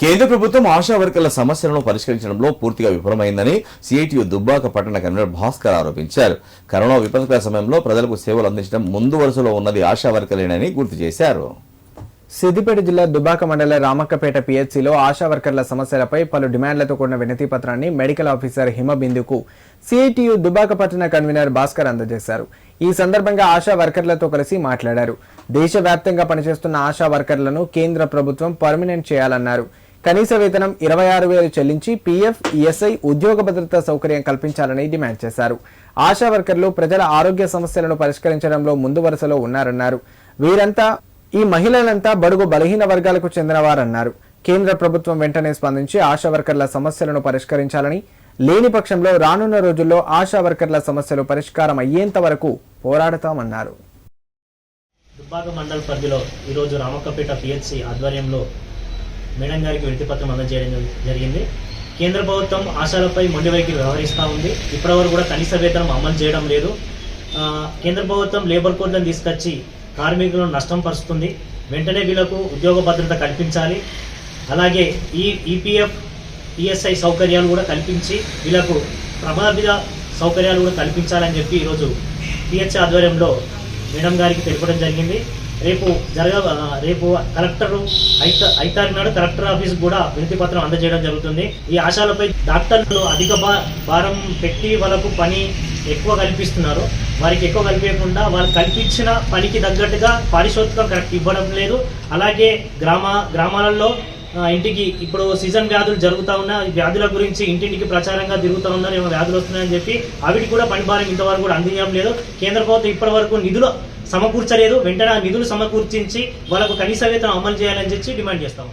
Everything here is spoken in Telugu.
కేంద్ర ప్రభుత్వం ఆశా వర్కర్ల సమస్యలను పరిష్కరించడంలో పూర్తిగా విఫలమైందని సిఐటియు దుబ్బాక పట్టణ కన్వీనర్ భాస్కర్ ఆరోపించారు. కరోనా విపత్కర సమయంలో ప్రజలకు సేవలు అందించడం ముందు వరుసలో ఉన్నది ఆశా వర్కర్లేనని గుర్తు చేశారు. సిద్దిపేట జిల్లా దుబాక మండల రామక్కపేట పిహెచ్సిలో ఆశా వర్కర్ల సమస్యలపై పలు డిమాండ్లతో కూడిన వినతి పత్రాన్ని మెడికల్ ఆఫీసర్ హిమబిందుకు సిఐటియు దుబాక పట్టణ కన్వీనర్ భాస్కర్ అందజేశారు. ఈ సందర్భంగా ఆశా వర్కర్లతో కలిసి మాట్లాడారు. దేశవ్యాప్తంగా పనిచేస్తున్న ఆశా వర్కర్లను కేంద్ర ప్రభుత్వం పర్మినెంట్ చేయాలన్నారు. కనీస వేతనం ఇరవై ఆరు వేలు చెల్లించి పీఎఫ్ ఈఎస్ఐ ఉద్యోగ భద్రత సౌకర్యం కల్పించాలని డిమాండ్ చేశారు. ఆశా వర్కర్లు ప్రజల ఆరోగ్య సమస్యలను పరిష్కరించడంలో ముందు వరుసలో ఉన్నారన్నారు. వీరంతా ఈ మహిళలంతా బడుగు బలహీన వర్గాలకు చెందినవారన్నారు. కేంద్ర ప్రభుత్వం వెంటనే స్పందించి ఆశా వర్కర్ల సమస్యలను పరిష్కరించాలని లేని పక్షంలో రానున్న రోజుల్లో ఆశా వర్కర్ల సమస్యలు పరిష్కారం అయ్యేంత వరకు పోరాడతామన్నారు. దుబ్బాక మండల పరిధిలో ఈరోజు రామక్కపేట పిహెచ్సి ఆధ్వర్యంలో మేడం గారికి వినతిపత్రం అందజేయడం జరి- జరిగింది. కేంద్ర ప్రభుత్వం ఆశాలపై మొండి వైఖరి వ్యవహరిస్తూ ఉంది. ఇప్పటివరకు కూడా కనీస వేతనం అమలు చేయడం లేదు. కేంద్ర ప్రభుత్వం లేబర్ కోడ్లను తీసుకొచ్చి కార్మికులను నష్టం పరుస్తుంది. వెంటనే వీళ్ళకు ఉద్యోగ భద్రత కల్పించాలి. అలాగే ఈ ఈపీఎఫ్ ఈఎస్ఐ సౌకర్యాలు కూడా కల్పించి వీళ్ళకు ప్రభావిత సౌకర్యాలు కూడా కల్పించాలని చెప్పి ఈరోజు పిహెచ్ ఆధ్వర్యంలో మేడం గారికి తెలపడం జరిగింది. రేపు జరగ రేపు కలెక్టర్ ఐత ఐతారు నాడు కలెక్టర్ ఆఫీస్ కూడా వినతి పత్రం అందజేయడం జరుగుతుంది. ఈ ఆశాలపై డాక్టర్లు అధిక భా- భారం పెట్టి వాళ్ళకు పని ఎక్కువ కల్పిస్తున్నారు. వారికి ఎక్కువ కల్పించకుండా వాళ్ళు కల్పించిన పనికి తగ్గట్టుగా పారిశోధికం కరెక్ట్ ఇవ్వడం లేదు. అలాగే గ్రామ గ్రామాలలో ఇంటికి ఇప్పుడు సీజన్ వ్యాధులు జరుగుతూ ఉన్న వ్యాధుల గురించి ఇంటింటికి ప్రచారంగా తిరుగుతూ ఉన్నారు ఏమో వ్యాధులు వస్తున్నాయని చెప్పి అవిటి కూడా పని భారం ఇంతవరకు కూడా అందించడం లేదు. కేంద్ర ప్రభుత్వం ఇప్పటి వరకు నిధులు సమకూర్చలేదు. వెంటనే నిధులు సమకూర్చించి వాళ్ళకు కనీస వేతనం అమలు చేయాలని చెప్పి డిమాండ్ చేస్తాము.